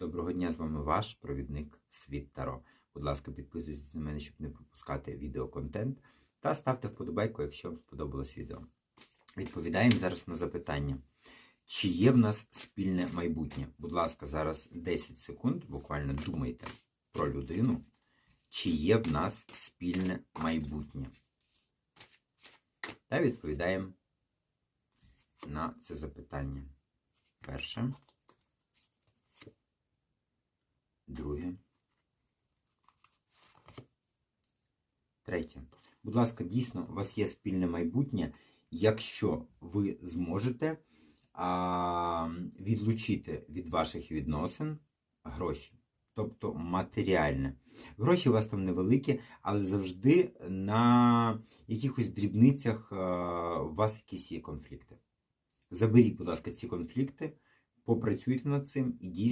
Доброго дня, з вами ваш провідник Світ Таро. Будь ласка, підписуйтесь на мене, щоб не пропускати відеоконтент. Та ставте вподобайку, якщо вам сподобалось відео. Відповідаємо зараз на запитання. Чи є в нас спільне майбутнє? Будь ласка, зараз 10 секунд, буквально думайте про людину. Чи є в нас спільне майбутнє? Та відповідаємо на це запитання. Перше. Третє. Будь ласка, дійсно, у вас є спільне майбутнє, якщо ви зможете а, відлучити від ваших відносин гроші. Тобто матеріальне. Гроші у вас там невеликі, але завжди на якихось дрібницях у вас якісь є конфлікти. Заберіть, будь ласка, ці конфлікти, попрацюйте над цим і дійсно.